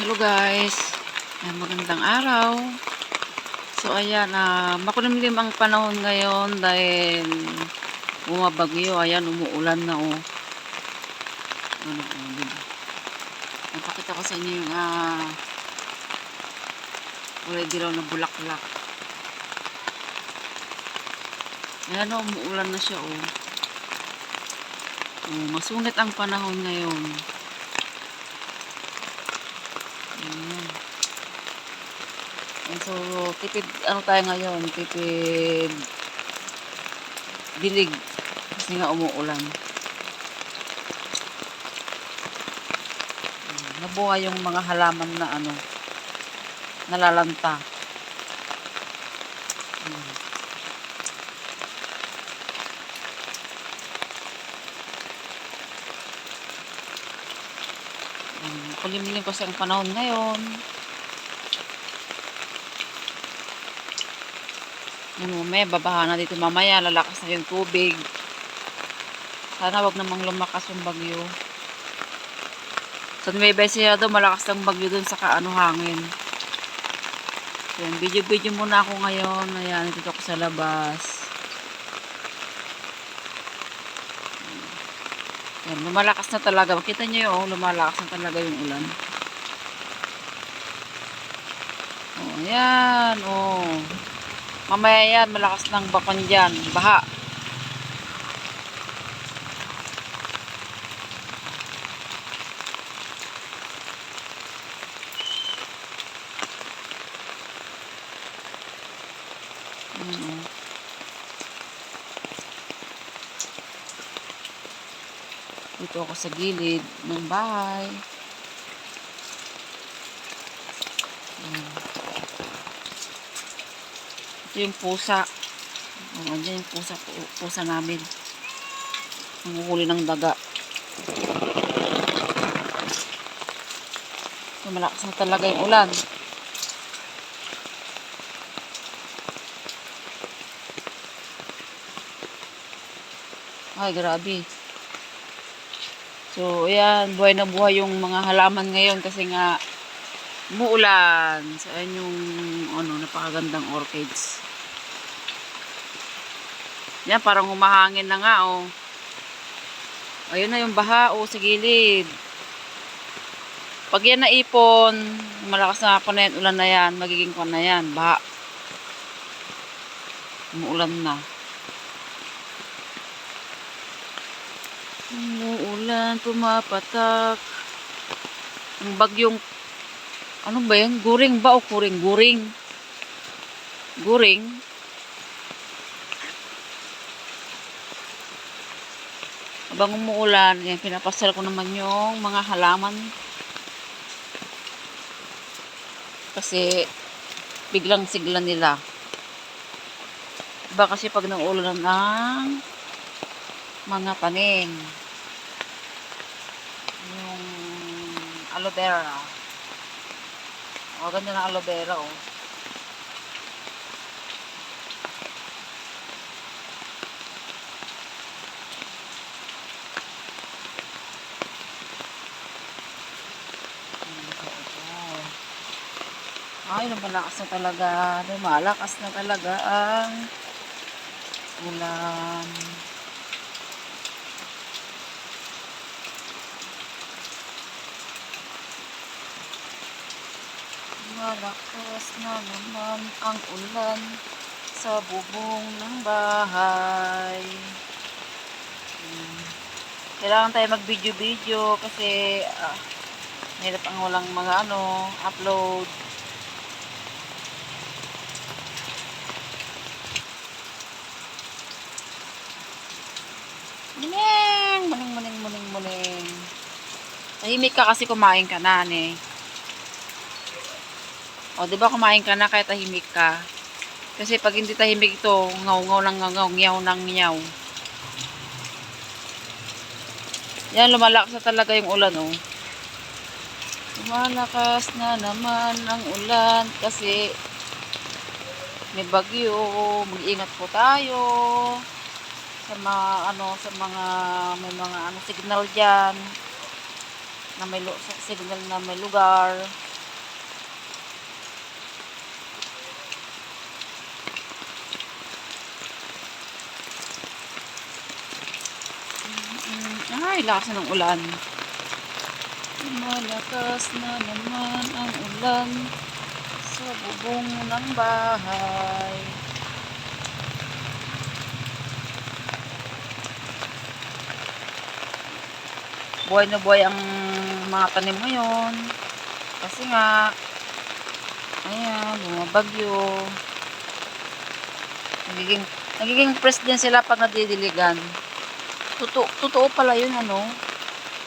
Hello guys, Ayan, magandang araw. So ayan, uh, makulimlim ang panahon ngayon dahil bumabagyo. Ayan, umuulan na oh. Ano, oh, diba? Napakita ko sa inyo yung ah, kulay dilaw na bulaklak. Ayan oh, umuulan na siya oh. Oh, masungit ang panahon ngayon. Ayan. And so, tipid, ano tayo ngayon? Tipid dilig. Kasi nga umuulan. Ayan, Nabuhay yung mga halaman na ano, nalalanta. Ayan. Ayan, Kulimlim kasi ang panahon ngayon. Ano, may babaha na dito mamaya, lalakas na yung tubig. Sana wag namang lumakas yung bagyo. Sa Nueva Ecija daw, malakas ng bagyo dun sa kaano hangin. So, yan, video-video muna ako ngayon. Ayan, dito ako sa labas. Yan, lumalakas na talaga. Makita nyo yun, oh, lumalakas na talaga yung ulan. Oh, ayan, oh. Mamaya yan, malakas ng bakon dyan. Baha. Oh. Dito ako sa gilid ng bahay. Ito yung pusa. O, andyan yung pusa, pu- pusa namin. Nanguhuli ng daga. So, malakas na talaga yung ulan. Ay, grabe. So, ayan, buhay na buhay yung mga halaman ngayon kasi nga umuulan. So, ayan yung ano, napakagandang orchids. Yan, parang humahangin na nga, oh. Ayun na yung baha, oh, sa gilid. Pag yan naipon, malakas na pa na yan, ulan na yan, magiging kwan na yan, baha. Umuulan na. Umuulan, pumapatak. Ang bagyong, ano ba yan? Guring ba o kuring? Guring. Guring. Habang umuulan, yan, pinapasal ko naman yung mga halaman. Kasi, biglang sigla nila. Iba kasi pag nauulan ng mga tanim. Yung aloe vera. O, ganda ng aloe vera, oh. Ay, lumalakas na talaga. Lumalakas na talaga ang ulan. Malakas na naman ang ulan sa bubong ng bahay. Hmm. Kailangan tayo mag-video-video kasi ah, hirap ang walang mga ano, upload. Tahimik ka kasi kumain ka na, ne. O, di ba kumain ka na kaya tahimik ka? Kasi pag hindi tahimik ito, ngaw-ngaw ng ngaw, ngiyaw ng ngiyaw. Yan, lumalakas na talaga yung ulan, oh. Lumalakas na naman ang ulan kasi may bagyo. Mag-ingat po tayo sa mga ano sa mga may mga ano signal diyan. Na may signal na may lugar. Ay, lakas na ng ulan. Malakas na naman ang ulan sa bubong ng bahay. Buhay na buhay ang mga tanim ngayon. Kasi nga, ayan, bumabagyo. Nagiging, nagiging press din sila pag nadidiligan. Totoo, totoo pala yun, ano.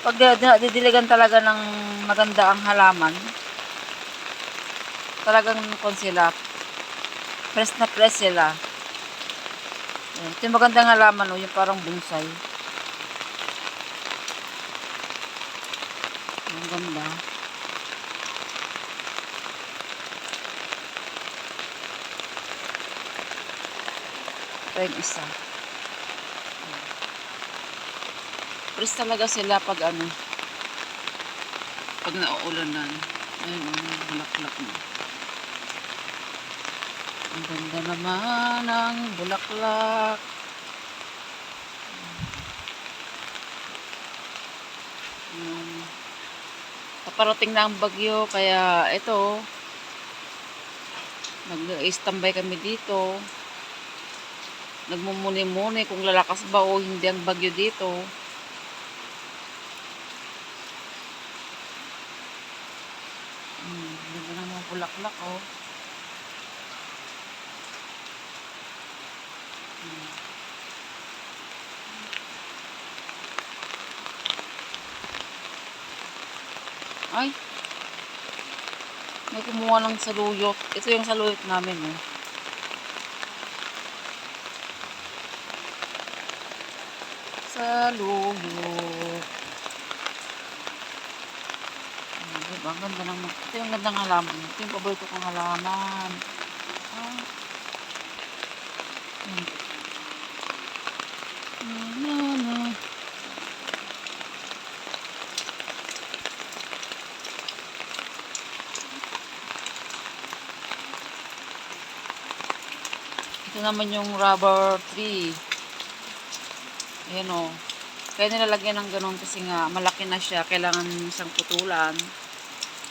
Pag nadidiligan talaga ng maganda ang halaman, talagang kon sila, press na press sila. Ito yung magandang halaman, no, yung parang bonsai. Ang ganda. Ito yung isa. Pres talaga sila pag ano, pag nauulanan. Ayun, ano, bulaklak mo. Ang ganda naman ng bulaklak. Paparating na ang bagyo kaya ito nag-standby kami dito. Nagmumuni-muni kung lalakas ba o hindi ang bagyo dito. Hmm, ganda ng mga bulaklak oh ay may kumuha ng saluyot. Ito yung saluyot namin, eh. Saluyot. Hmm, diba? Ang ganda ng... Ito yung gandang halaman. Ito yung paborito kong halaman. Ah. Hmm. Na, na, na. Ito naman yung rubber tree. Ayan o. Kaya nilalagyan ng ganun kasi nga malaki na siya. Kailangan siyang putulan.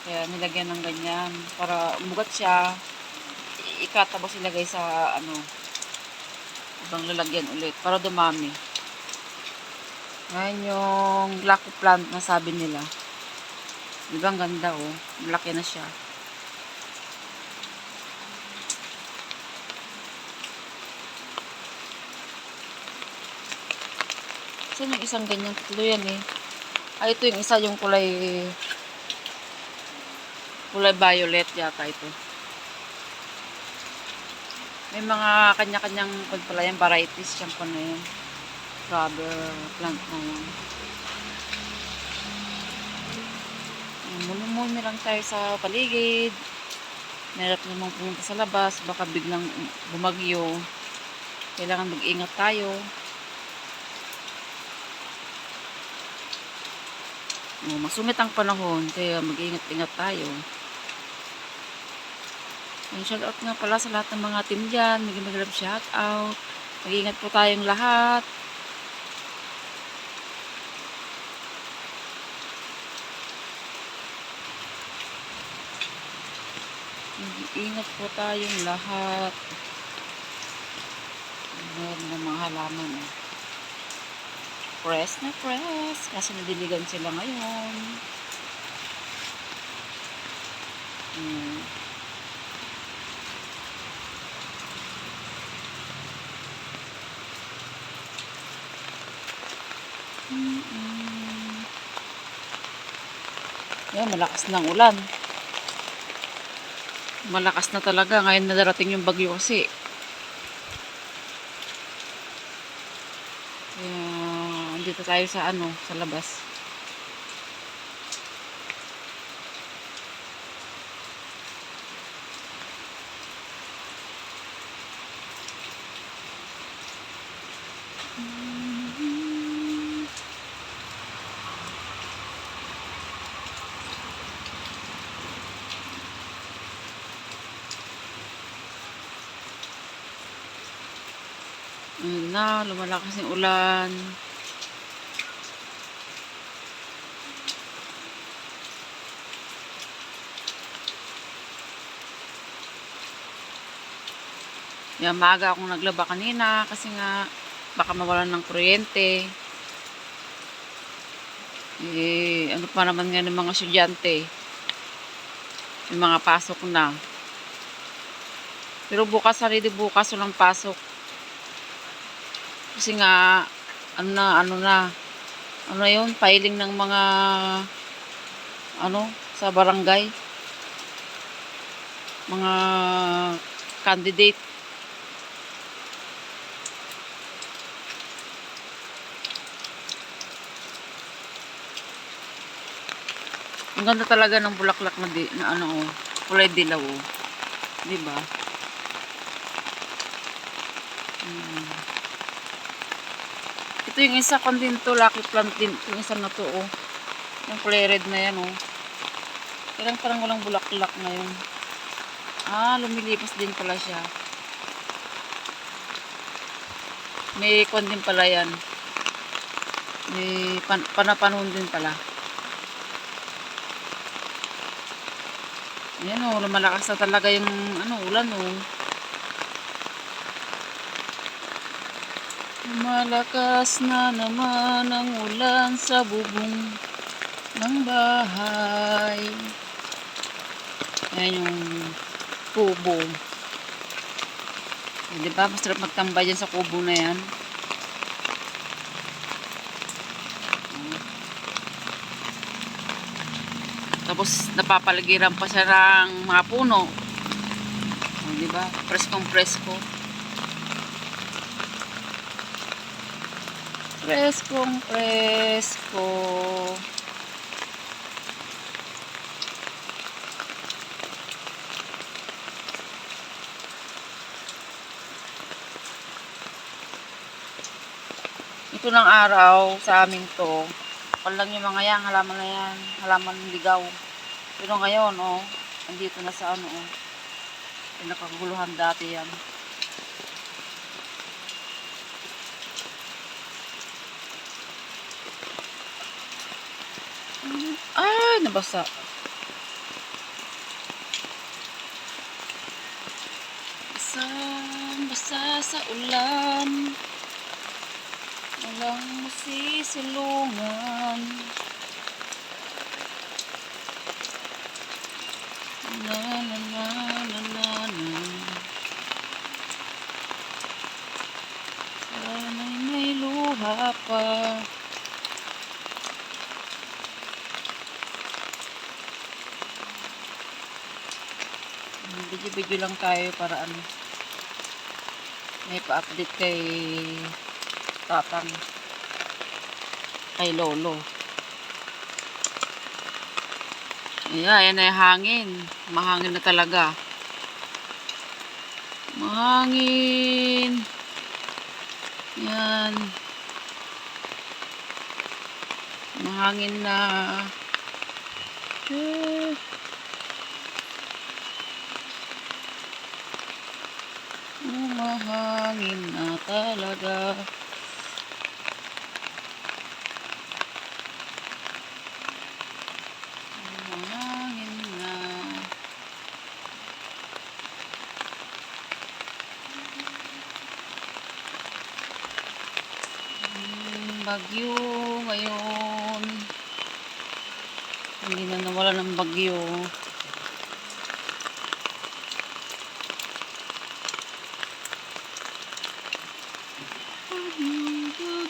Kaya nilagyan ng ganyan. Para umugat siya. i- Ikat tapos ilagay sa ano ibang lalagyan ulit. Para dumami. Ngayon yung lucky plant na sabi nila. Di ba ang ganda oh. Malaki na siya. Saan yung isang ganyan? Tatlo yan eh. Ah, ito yung isa yung kulay kulay violet yata ito. May mga kanya-kanyang kwan pala yan, varieties kwan na yan. Rubber plant na yan. Muni-muni lang tayo sa paligid. Meron namang pumunta sa labas. Baka biglang bumagyo. Kailangan mag-ingat tayo. Oh, masungit ang panahon, kaya mag-ingat-ingat tayo. And shout out nga pala sa lahat ng mga team dyan. Maging mag shout out. Mag-ingat po tayong lahat. Mag-ingat po tayong lahat. Ayan, ng mga halaman. Eh. Press na press. Kasi nadiligan sila ngayon. Hmm. Mm-mm. Yan, malakas ang ulan. Malakas na talaga. Ngayon na darating yung bagyo kasi. dito tayo sa ano, sa labas. na, lumalakas yung ulan. Yan, maaga akong naglaba kanina kasi nga baka mawalan ng kuryente. Eh, ano pa naman nga ng mga estudyante. Yung mga pasok na. Pero bukas, sarili bukas walang pasok. Kasi nga, ano na, ano na, ano yun, filing ng mga, ano, sa barangay. Mga candidate. Ang ganda talaga ng bulaklak na, di, na ano, oh, kulay dilaw, oh. Di ba? Hmm. Ito yung isa kon din to, lucky plant din. Yung isa na to, oh. Yung kulay red na yan, oh. Kailang parang walang bulaklak ngayon. Ah, lumilipas din pala siya. May kon din pala yan. May pan panapanahon din pala. Ayan o, lumalakas na talaga yung ano, ulan o. Lumalakas na naman ang ulan sa bubong ng bahay. Ayan yung kubo. Di ba? Masarap magtambay dyan sa kubo na yan. Tapos napapaligiran pa siya ng mga puno. O, di ba? Preskong presko. Preskong presko. Ito ng araw sa amin to. Kapal lang yung mga yan, halaman na yan. Halaman ng ligaw. Pero ngayon, oh, andito na sa ano, oh. Pinakaguluhan dati yan. Ay, nabasa. Basang basa sa ulan. Walang masisilungan. Na na na na na na. Sana'y may luha pa. Video-video lang tayo para ano. May pa-update kay tatang. Kay lolo. Ayan na yung hangin. Mahangin na talaga. Mahangin. Yan. Mahangin na. Eh. Mahangin na talaga. Mahangin na. Hmm, Bagyo ngayon. Hindi na nawala ng bagyo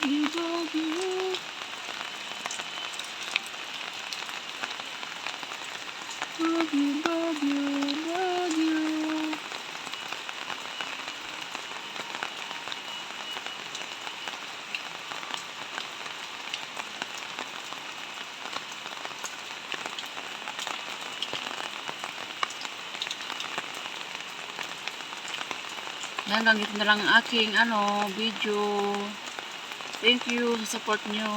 bagyo, bagyo. Bagyo, bagyo, bagyo. Yan, hanggang dito na lang ang aking ano, video. Thank you sa support nyo,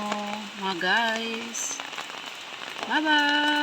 mga guys. Bye-bye!